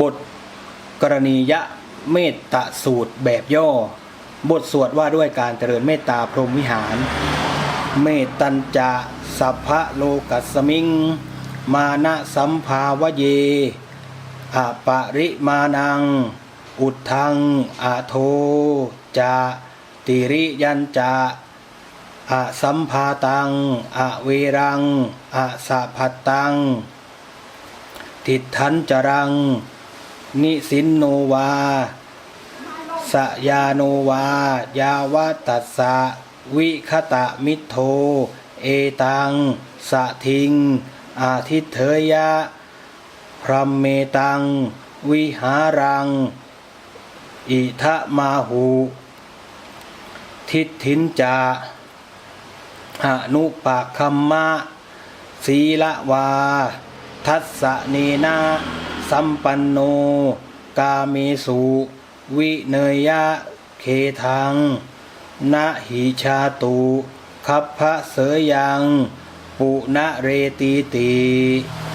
บทกรณียะเมตตาสูตรแบบย่อ บทสวดว่าด้วยการเจริญเมตตาพรหมวิหาร เมตตัญจะสัพพะโลกัสมิง มานะสัมภาวะเยอะปะริมานัง อุทธังอโทจะติริยันจะอะสัมภาตังอะเวรังอะสะพัตตัง ทิฏฐันจรัง นิสินโนวา สยาโนวา ยาวตัสสะวิคตะมิโท เอตัง สะทิง อาทิเถยะ พรมเมตัง วิหารัง อิทะมาหู ทิฏฐินจาอนุปะคัมมะ ศีละวา ทัสสะเนนะ สัมปันโน กาเมสุ วิเนยะเคทังนะหิชาตุคัพพะเสยยัง ปุณะเรตีติ